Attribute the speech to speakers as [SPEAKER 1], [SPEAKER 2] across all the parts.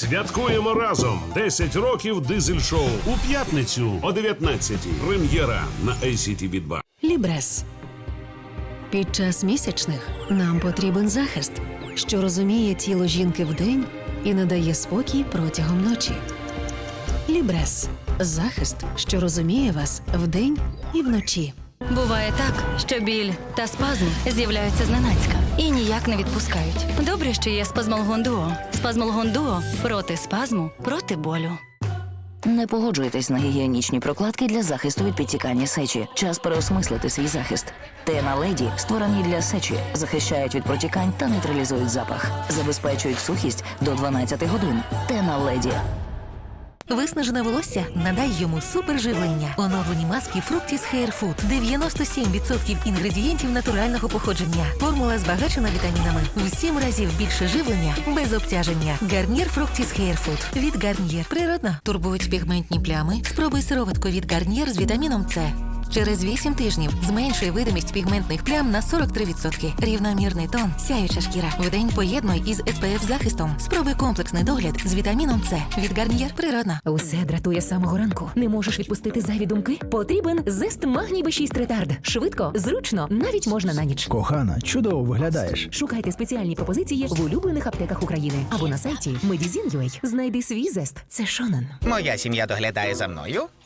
[SPEAKER 1] Святкуємо разом 10 років дизель-шоу у п'ятницю о 19-й. Прем'єра на ACTV 2.
[SPEAKER 2] Лібрес. Під час місячних нам потрібен захист, що розуміє тіло жінки вдень і надає спокій протягом ночі. Лібрес захист, що розуміє вас вдень і вночі.
[SPEAKER 3] Буває так, що біль та спазм з'являються зненацька і ніяк не відпускають. Добре, що є спазмолгон дуо. Спазмолгон дуо проти спазму, проти болю.
[SPEAKER 4] Не погоджуйтесь на гігієнічні прокладки для захисту від підтікання сечі. Час переосмислити свій захист. Тена леді створені для сечі, захищають від протікань та нейтралізують запах, забезпечують сухість до 12 годин. Тена леді.
[SPEAKER 5] Виснажене волосся надай йому суперживлення. Оновлені маски Fructis Hair Food. 97% інгредієнтів натурального походження. Формула збагачена вітамінами. В сім разів більше живлення без обтяження. Гарнір Fructis Hair Food. Від Гарнір. Природно. Турбують пігментні плями. Спробуй сироватку від Гарнір з вітаміном С. Через 8 тижнів зменшує видимість пігментних плям на 43%. Рівномірний тон, сяюча шкіра. Вдень поєднуй із SPF захистом. Спробуй комплексний догляд з вітаміном С. Від Гарнір. Природно.
[SPEAKER 6] Усе дратує з самого ранку. Не можеш відпустити зайві думки? Потрібен зест магній B6 ретард. Швидко, зручно, навіть можна на ніч.
[SPEAKER 7] Кохана, чудово виглядаєш.
[SPEAKER 6] Шукайте спеціальні пропозиції в улюблених аптеках України або на сайті Medizin.ua. Знайди свій зест. Це Шонен.
[SPEAKER 8] Моя сім'я доглядає за мною,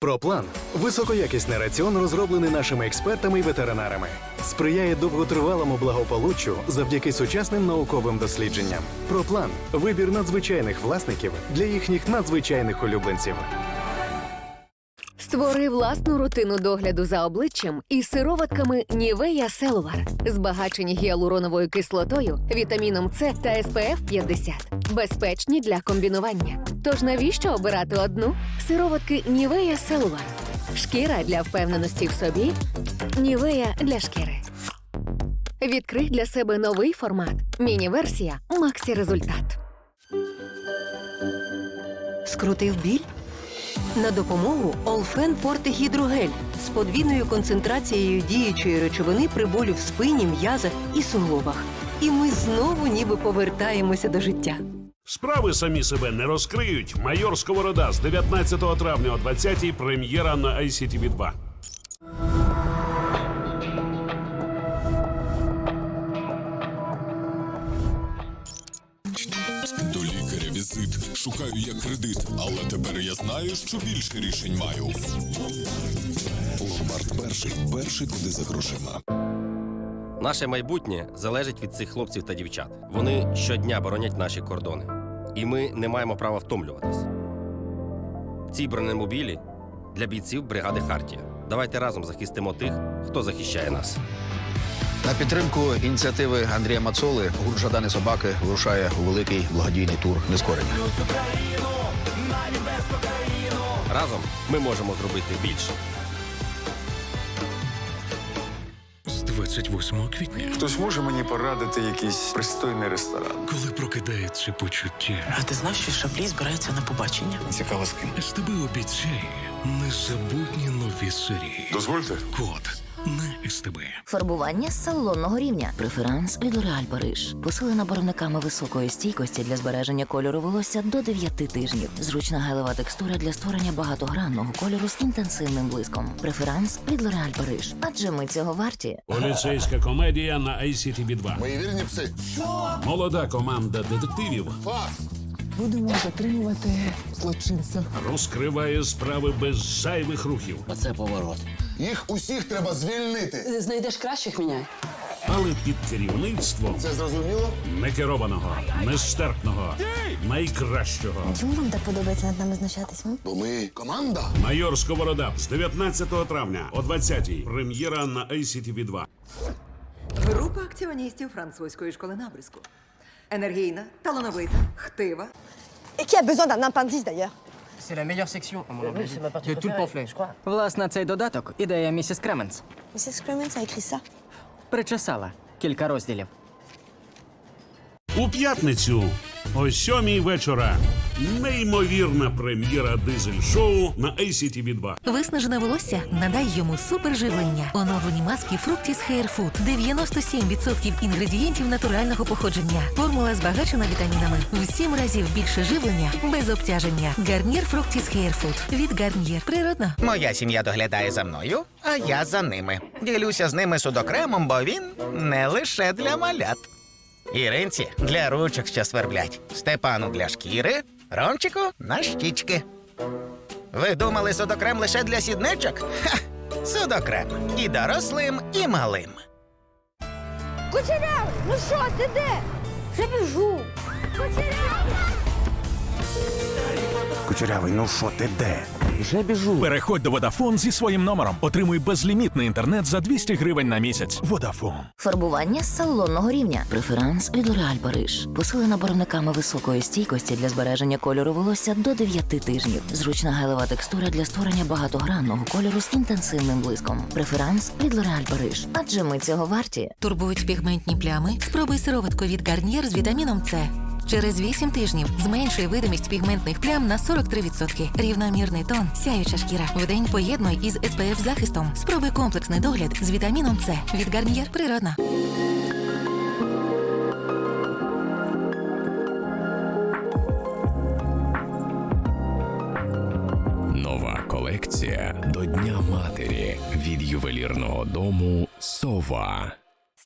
[SPEAKER 9] Проплан високоякісний раціон, розроблений нашими експертами і ветеринарами, сприяє довготривалому благополуччю завдяки сучасним науковим дослідженням. Проплан вибір надзвичайних власників для їхніх надзвичайних улюбленців.
[SPEAKER 10] Створи власну рутину догляду за обличчям із сироватками Нівея Селувар, збагачені гіалуроновою кислотою, вітаміном С та SPF 50. Безпечні для комбінування. Тож навіщо обирати одну? Сироватки Нівея Селувар. Шкіра для впевненості в собі. Нівея для шкіри. Відкрий для себе новий формат. Міні-версія Максі Результат.
[SPEAKER 5] Скрутив біль? На допомогу Олфен Форте з подвійною концентрацією діючої речовини при болю в спині, м'язах і суглобах. І ми знову ніби повертаємося до життя.
[SPEAKER 1] Справи самі себе не розкриють. Майор Сковорода з 19 травня о 20-й. Прем'єра на ICTV 2.
[SPEAKER 11] Лікаря візит. Шукаю я кредит, але тепер я знаю, що більше рішень маю. Ломбард перший. Перший куди за грошима.
[SPEAKER 12] Наше майбутнє залежить від цих хлопців та дівчат. Вони щодня боронять наші кордони. І ми не маємо права втомлюватись. Ці бронемобілі для бійців бригади Хартія. Давайте разом захистимо тих, хто захищає нас.
[SPEAKER 13] На підтримку ініціативи Андрія Мацоли гурт «Жадани собаки вирушає у великий благодійний тур нескорення.
[SPEAKER 12] Разом ми можемо зробити більше.
[SPEAKER 11] З 28 квітня,
[SPEAKER 9] Хтось може мені порадити якийсь пристойний ресторан.
[SPEAKER 11] коли прокидається почуття,
[SPEAKER 5] А ти знаєш, що Шаплі збирається на побачення?
[SPEAKER 9] Цікаво з ким.
[SPEAKER 11] СТБ обіцяє незабутні нові серії.
[SPEAKER 9] Дозвольте.
[SPEAKER 11] Код на СТБ.
[SPEAKER 4] Фарбування з салонного рівня. Преферанс від L'Oréal Париж. Посилена барвниками високої стійкості для збереження кольору волосся до 9 тижнів. Зручна гелева текстура для створення багатогранного кольору з інтенсивним блиском. Преферанс від L'Oréal Париж. Адже ми цього варті.
[SPEAKER 1] Поліцейська комедія на ICTV 2.
[SPEAKER 13] Мої вірні пси.
[SPEAKER 1] Молода команда детективів
[SPEAKER 7] Будемо затримувати злочинця.
[SPEAKER 1] розкриває справи без зайвих рухів.
[SPEAKER 13] Оце поворот. Їх усіх треба звільнити.
[SPEAKER 5] Знайдеш кращих міняй.
[SPEAKER 1] Але під керівництвом
[SPEAKER 13] Це зрозуміло?
[SPEAKER 1] некерованого, нестерпного, найкращого.
[SPEAKER 10] Чому вам так подобається над нами знущатись?
[SPEAKER 13] Бо ми команда.
[SPEAKER 1] Майор Сковорода з 19 травня о 20-й. Прем'єра на ICTV 2.
[SPEAKER 5] Група акціоністів французької школи набриску. Енергійна, талановита, хтива.
[SPEAKER 10] Які besoin d'un appendice d'ailleurs
[SPEAKER 5] C'est la meilleure section, à mon avis, de tout le pamphlet. Власне, цей додаток – ідея місіс Кременс.
[SPEAKER 10] Mrs. Clemens a écrit ça.
[SPEAKER 5] Причесала кілька розділів.
[SPEAKER 14] У п'ятницю о сьомій вечора. Неймовірна прем'єра дизель-шоу на ACTV 2
[SPEAKER 5] Виснажене волосся надай йому суперживлення. Оновлені маски Fructis Hair Food. 97% інгредієнтів натурального походження. Формула збагачена вітамінами. В 7 разів більше живлення без обтяження. Гарнір Fructis Hair Food. Від Гарнір. Природно.
[SPEAKER 8] Моя сім'я доглядає за мною, а я за ними. Ділюся з ними судокремом, бо він не лише для малят. Іринці для ручок, що сверблять. Степану для шкіри, Ромчику на щічки. Ви думали судокрем лише для сідничок? Ха! Судокрем і дорослим, і малим.
[SPEAKER 15] Кучерявий, ну що, ти де? Вже біжу. Кучерявий!
[SPEAKER 16] Кучерявий, ну що ти де? Вже біжу. Переходь до Vodafone зі своїм номером. Отримуй безлімітний інтернет за 200 гривень на місяць. Vodafone.
[SPEAKER 4] Фарбування салонного рівня. Преферанс від L'Oréal Париж. Посилена барвниками високої стійкості для збереження кольору волосся до 9 тижнів. Зручна гелева текстура для створення багатогранного кольору з інтенсивним блиском. Преферанс від L'Oréal Париж. Адже ми цього варті.
[SPEAKER 5] Турбують пігментні плями? Спробуй сироватку від Гарнір з вітаміном С. Через 8 тижнів зменшує видимість пігментних плям на 43%. Рівномірний тон, сяюча шкіра. Вдень поєднуй із SPF захистом. Спробуй комплексний догляд з вітаміном С. Від Гарнір природно.
[SPEAKER 17] Нова колекція до Дня матері від ювелірного дому Сова.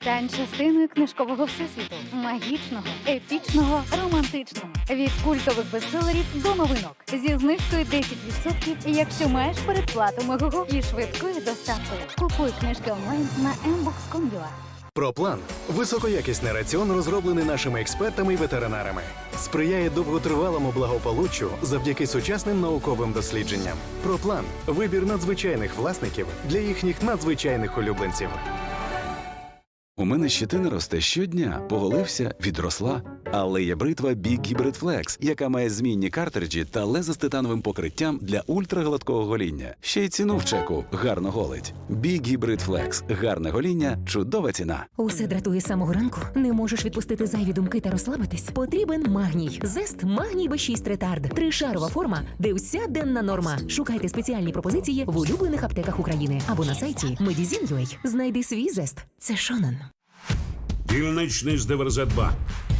[SPEAKER 15] Стань частиною книжкового всесвіту. Магічного, епічного, романтичного. Від культових бестселерів до новинок. Зі знижкою 10%, якщо маєш передплату Мегого і швидкою доставкою. Купуй книжки онлайн на mbox.com.ua.
[SPEAKER 9] Проплан високоякісний раціон, розроблений нашими експертами і ветеринарами. Сприяє довготривалому благополуччю завдяки сучасним науковим дослідженням. Проплан вибір надзвичайних власників для їхніх надзвичайних улюбленців.
[SPEAKER 18] У мене щетина росте щодня, поголився, відросла. Але є бритва Big Hybrid Flex, яка має змінні картриджі та лезо з титановим покриттям для ультрагладкого гоління. Ще й ціну в чеку гарно голить. Big Hybrid Flex. гарне гоління, чудова ціна.
[SPEAKER 6] Усе дратує самого ранку. Не можеш відпустити зайві думки та розслабитись. Потрібен магній. Зест магній Б6 ретард. Тришарова форма, де вся денна норма. Шукайте спеціальні пропозиції в улюблених аптеках України або на сайті Medizin.ua. Знайди свій зест. Це Шонен.
[SPEAKER 14] Дільничний з ДВРЗ 2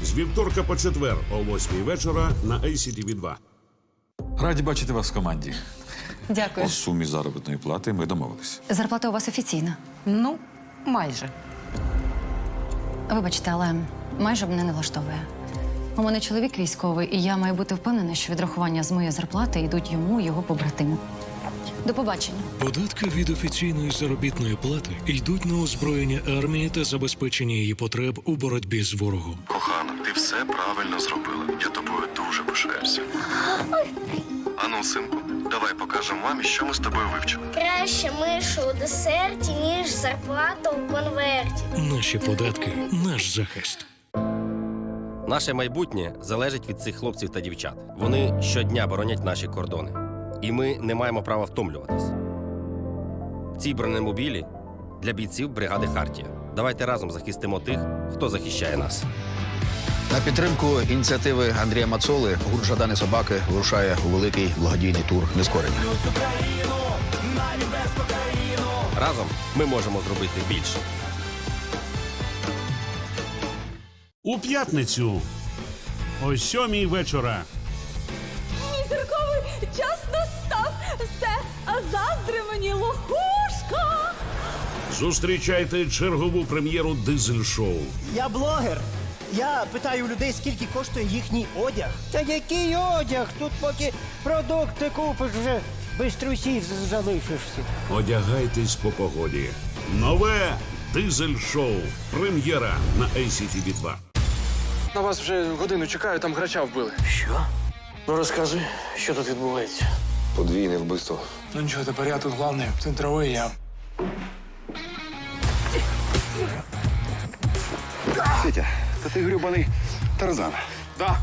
[SPEAKER 14] з вівторка по четвер о 8 вечора на ACTV 2
[SPEAKER 19] Раді бачити вас в команді.
[SPEAKER 20] Дякую.
[SPEAKER 19] По сумі заробітної плати ми домовилися.
[SPEAKER 20] Зарплата у вас офіційна.
[SPEAKER 21] Ну, майже.
[SPEAKER 20] Вибачте, але майже мене не влаштовує. У мене чоловік військовий, і я маю бути впевнена, що відрахування з моєї зарплати йдуть йому і його побратиму. До побачення.
[SPEAKER 11] Податки від офіційної заробітної плати йдуть на озброєння армії та забезпечення її потреб у боротьбі з ворогом.
[SPEAKER 22] Кохана, ти все правильно зробила. Я тобою дуже пишаюся. Ану, синку, давай покажемо мамі, що ми з тобою вивчили.
[SPEAKER 15] Краще мишу у десерті, ніж зарплата у конверті.
[SPEAKER 11] Наші податки наш захист.
[SPEAKER 10] Наше майбутнє залежить від цих хлопців та дівчат. Вони щодня боронять наші кордони. І ми не маємо права втомлюватись. Ці бронемобілі для бійців бригади Хартія. Давайте разом захистимо тих, хто захищає нас.
[SPEAKER 13] На підтримку ініціативи Андрія Мацоли гурт Жадани Собаки вирушає у великий благодійний тур нескорення.
[SPEAKER 10] Разом ми можемо зробити більше.
[SPEAKER 14] У п'ятницю о сьомій вечора.
[SPEAKER 15] Мій зірковий час заздри мені лохушка.
[SPEAKER 14] Зустрічайте чергову прем'єру дизель-шоу.
[SPEAKER 23] Я блогер. Я питаю людей, скільки коштує їхній одяг. Та який одяг? Тут поки продукти купиш вже без трусів залишишся.
[SPEAKER 14] Одягайтесь по погоді. Нове дизель-шоу. Прем'єра на ACTV 2
[SPEAKER 24] На вас вже годину чекаю, там грача вбили.
[SPEAKER 23] Що? Ну розкажи, що тут відбувається.
[SPEAKER 24] Подвійне вбивство. Ну нічого, тепер я тут главний, центровий я.
[SPEAKER 22] Петя, та ти грюбаний Тарзан.
[SPEAKER 24] Да.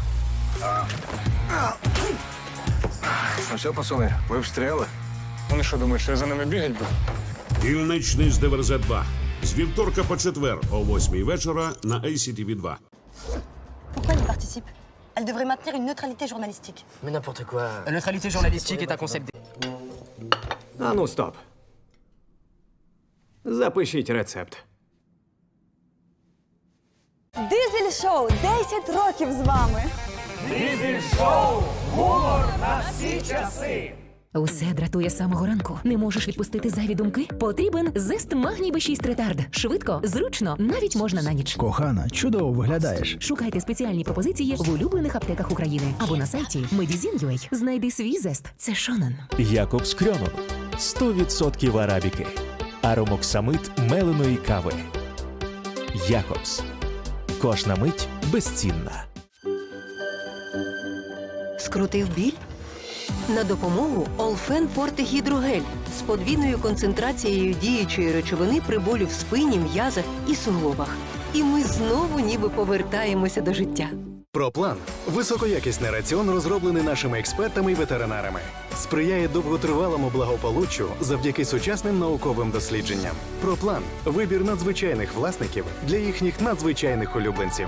[SPEAKER 22] Ну що, пацани, ви встріли?
[SPEAKER 24] Вони що думають, що я за ними бігать буду?
[SPEAKER 14] Дільничний з ДВРЗ 2 з вівторка по четвер о 8 вечора на ACTV 2
[SPEAKER 25] Pourquoi y participe Elle devrait maintenir une neutralité journalistique.
[SPEAKER 26] Mais n'importe quoi.
[SPEAKER 27] La neutralité journalistique est un concept.
[SPEAKER 28] А ну, стоп. Запишіть рецепт.
[SPEAKER 25] Дизель шоу 10 років з вами.
[SPEAKER 23] Дизель шоу! Гумор на всі часи!
[SPEAKER 6] Усе дратує з самого ранку. Не можеш відпустити зайві думки? Потрібен зест магній B6 ретард. Швидко, зручно, навіть можна на ніч.
[SPEAKER 29] Кохана, чудово виглядаєш.
[SPEAKER 6] Шукайте спеціальні пропозиції в улюблених аптеках України або на сайті Medizin.ua. Знайди свій зест. Це Шонен.
[SPEAKER 30] Якобс Крьонен. 100% арабіки. Аромоксамит меленої кави. Якобс. Кожна мить безцінна.
[SPEAKER 5] Скрутив біль? На допомогу Олфен Форте Гідрогель з подвійною концентрацією діючої речовини при болю в спині, м'язах і суглобах. І ми знову ніби повертаємося до життя.
[SPEAKER 9] Проплан високоякісний раціон, розроблений нашими експертами і ветеринарами, сприяє довготривалому благополуччю завдяки сучасним науковим дослідженням. Проплан вибір надзвичайних власників для їхніх надзвичайних улюбленців.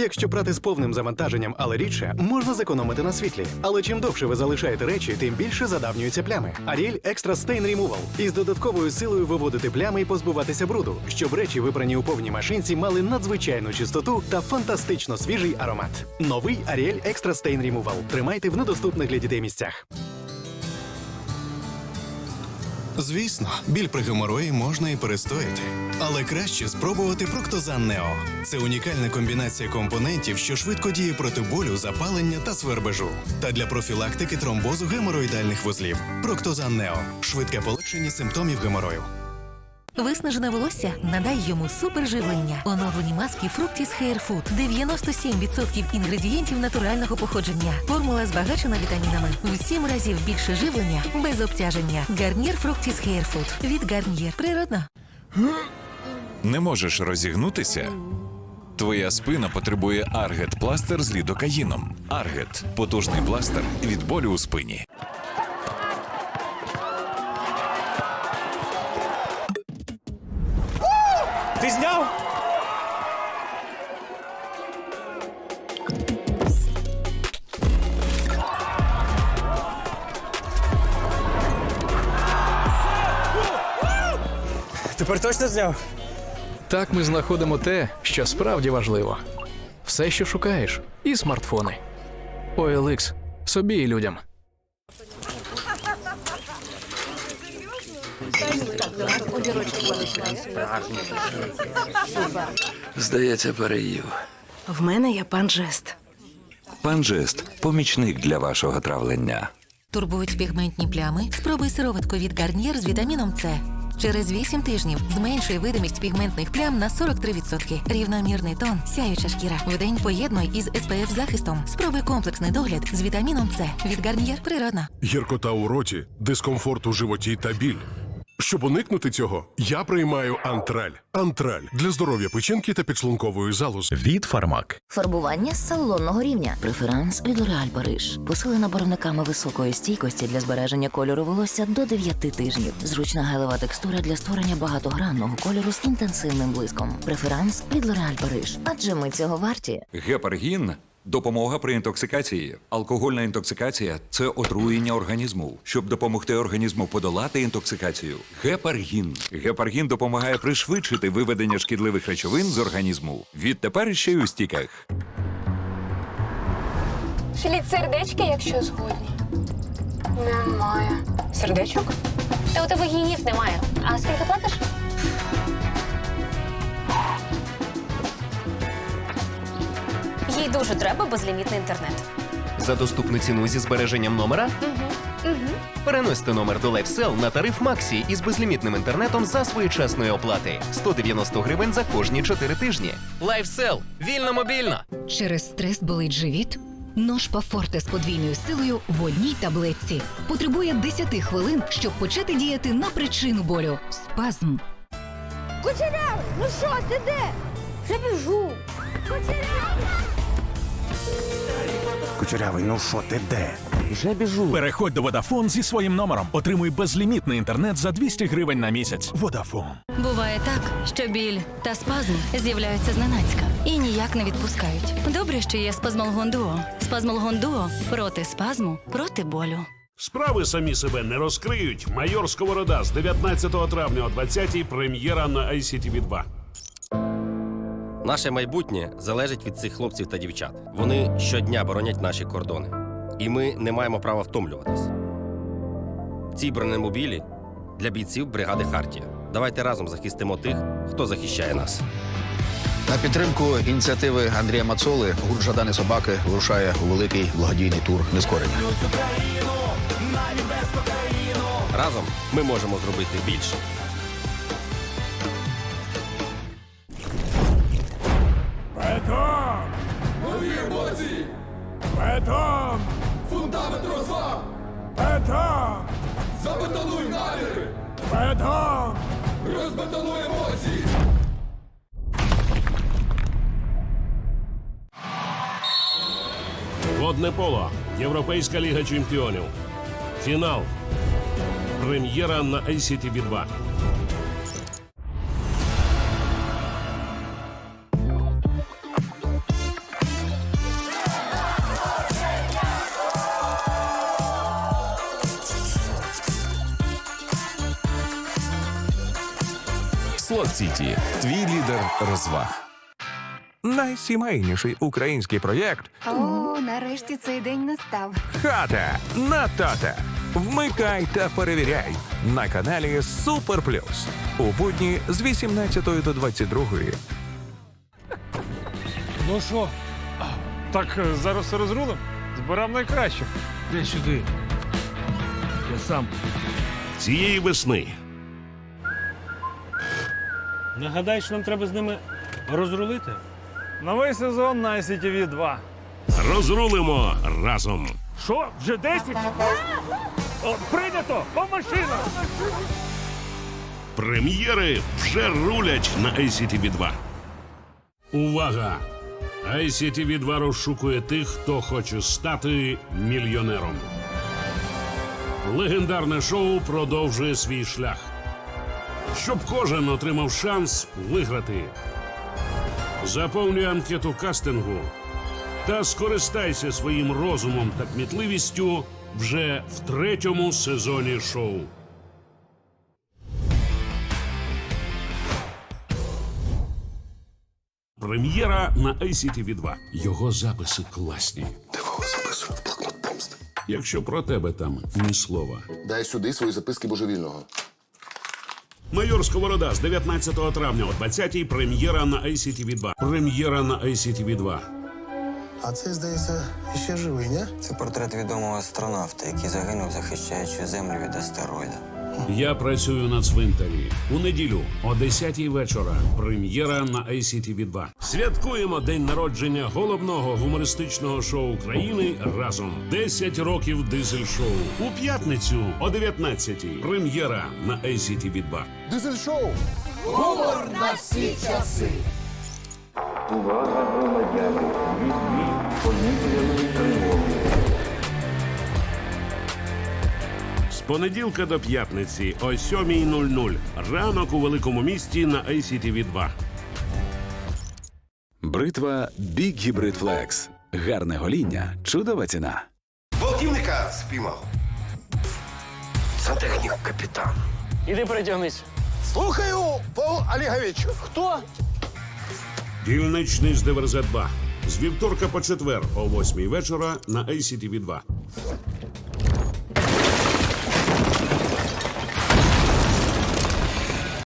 [SPEAKER 9] Якщо прати з повним завантаженням, але рідше, можна зекономити на світлі. Але чим довше ви залишаєте речі, тим більше задавнюються плями. Ariel Extra Stain Removal із додатковою силою виводити плями і позбуватися бруду, щоб речі, випрані у повній машинці, мали надзвичайну чистоту та фантастично свіжий аромат. Новий Ariel Extra Stain Removal. Тримайте в недоступних для дітей місцях.
[SPEAKER 31] Звісно, біль при геморої можна і перестояти, але краще спробувати фруктозан Нео. Це унікальна комбінація компонентів, що швидко діє проти болю, запалення та свербежу. Та для профілактики тромбозу геморроїдальних вузлів. Фруктозан Нео швидке полегшення симптомів геморою.
[SPEAKER 5] Виснажене волосся надай йому суперживлення. Оновлені маски Fructis Hair Food. 97% інгредієнтів натурального походження. Формула збагачена вітамінами. В сім разів більше живлення без обтяження. Гарнір Fructis Hair Food. Від Гарнір. Природно.
[SPEAKER 16] Не можеш розігнутися? Твоя спина потребує Аргет пластир з лідокаїном. Аргет потужний пластир від болю у спині.
[SPEAKER 23] Ти зняв? Тепер точно зняв?
[SPEAKER 32] Так ми знаходимо те, що справді важливо. Все, що шукаєш, і смартфони. OLX. собі і людям.
[SPEAKER 33] Здається, переїв.
[SPEAKER 5] В мене є пан Жест.
[SPEAKER 33] Панжест помічник для вашого травлення.
[SPEAKER 5] Турбують пігментні плями. Спробуй сироватку від Гарнір з вітаміном С. Через 8 тижнів зменшує видимість пігментних плям на 43%. Рівномірний тон, сяюча шкіра. Вдень поєднуй із SPF захистом. Спробуй комплексний догляд з вітаміном С. Від Гарнір природно.
[SPEAKER 34] Гіркота у роті, дискомфорт у животі та біль. Щоб уникнути цього, я приймаю антраль. Антраль для здоров'я печінки та підшлункової залози.
[SPEAKER 30] Від Фармак.
[SPEAKER 4] Фарбування з салонного рівня. Преферанс від L'Oréal Париж. Посилена барвниками високої стійкості для збереження кольору волосся до 9 тижнів. Зручна гелева текстура для створення багатогранного кольору з інтенсивним блиском. Преферанс від L'Oréal Париж. Адже ми цього варті.
[SPEAKER 35] Гепаргін допомога при інтоксикації. Алкогольна інтоксикація це отруєння організму. Щоб допомогти організму подолати інтоксикацію. Гепаргін. Гепаргін допомагає пришвидшити виведення шкідливих речовин з організму. Відтепер ще й у стіках.
[SPEAKER 36] Шліть сердечки, якщо згодні. Немає. Сердечок? Та у тебе гігів немає. А скільки платиш?
[SPEAKER 37] Їй дуже треба безлімітний інтернет.
[SPEAKER 38] За доступну ціну зі збереженням номера
[SPEAKER 37] Угу. Угу.
[SPEAKER 38] переносьте номер до LifeSell на тариф Максі із безлімітним інтернетом за своєчасної оплати 190 гривень за кожні 4 тижні. LifeSell. вільно мобільно.
[SPEAKER 39] Через стрес болить живіт?
[SPEAKER 3] Нож Форте з подвійною силою в одній таблетці. Потребує 10 хвилин, щоб почати діяти на причину болю. Спазм.
[SPEAKER 40] Кучерявий, ну що, ти де? Вже біжу. Кучерявий!
[SPEAKER 20] Кучерявий, ну що ти де?
[SPEAKER 41] Вже біжу. Переходь до Vodafone зі своїм номером. Отримуй безлімітний інтернет за 200 гривень на місяць. Vodafone.
[SPEAKER 3] Буває так, що біль та спазм з'являються зненацька і ніяк не відпускають. Добре, що є спазмолгон дуо. Спазмолгон дуо проти спазму, проти болю.
[SPEAKER 1] Справи самі себе не розкриють. Майор Сковорода з 19 травня о 20-й прем'єра на ICTV 2.
[SPEAKER 10] Наше майбутнє залежить від цих хлопців та дівчат. Вони щодня боронять наші кордони. І ми не маємо права втомлюватись. Ці бронемобілі для бійців бригади Хартія. Давайте разом захистимо тих, хто захищає нас.
[SPEAKER 13] На підтримку ініціативи Андрія Мацоли гурт Жадани Собаки вирушає у великий благодійний тур нескорення.
[SPEAKER 10] Разом ми можемо зробити більше.
[SPEAKER 1] Бетон! Розбетонуй емоції! Водне поло. Європейська ліга чемпіонів. Фінал. Прем'єра на ICTV 2.
[SPEAKER 42] Сіті. Твій лідер розваг. Найсімейніший український проєкт
[SPEAKER 43] О, нарешті цей день настав.
[SPEAKER 42] Хата на тата. Вмикай та перевіряй на каналі Супер Плюс. У будні з 18 до 22.
[SPEAKER 44] Ну що? Так е, зараз все розрулим? Збирав найкраще. Де сюди? Я сам.
[SPEAKER 1] Цієї весни
[SPEAKER 44] Нагадай, що нам треба з ними розрулити. Новий сезон на ICTV 2.
[SPEAKER 1] розрулимо разом.
[SPEAKER 44] Що? Вже 10? О, прийнято! О, машина!
[SPEAKER 1] Прем'єри вже рулять на ICTV 2. Увага! ICTV 2 розшукує тих, хто хоче стати мільйонером. Легендарне шоу продовжує свій шлях. Щоб кожен отримав шанс виграти. Заповнюй анкету кастингу та скористайся своїм розумом та кмітливістю вже в третьому сезоні шоу. Прем'єра на ICTV 2. Його записи класні.
[SPEAKER 13] Такого записую в блокнот помсти.
[SPEAKER 1] Якщо про тебе там ні слова.
[SPEAKER 13] Дай сюди свої записки божевільного.
[SPEAKER 1] Майор Сковорода з 19 травня о 20-й прем'єра на ICTV 2. Прем'єра на ICTV 2.
[SPEAKER 13] А це, здається, ще живий, ні?
[SPEAKER 45] Це портрет відомого астронавта, який загинув, захищаючи землю від астероїда.
[SPEAKER 1] Я працюю на цвинтарі. У неділю о 10-й вечора. Прем'єра на ICTV 2. Святкуємо день народження головного гумористичного шоу країни разом. 10 років дизель шоу. У п'ятницю о 19-й. Прем'єра на ICTV 2.
[SPEAKER 13] Дизель шоу!
[SPEAKER 46] Гумор на всі часи.
[SPEAKER 47] Увага громадяни! Відбій повітряної тривоги.
[SPEAKER 1] Понеділка до п'ятниці о 7.00. Ранок у великому місті на ICTV 2.
[SPEAKER 48] Бритва Big Hybrid Flex. Гарне гоління, чудова ціна.
[SPEAKER 13] Гвалтівника спіймав. Сантехнік капітан.
[SPEAKER 44] Іди перетягнись.
[SPEAKER 13] Слухаю, Павло Олегович.
[SPEAKER 44] Хто?
[SPEAKER 1] Дільничний з ДВРЗ 2. З вівторка по четвер о 8 вечора на ICTV 2.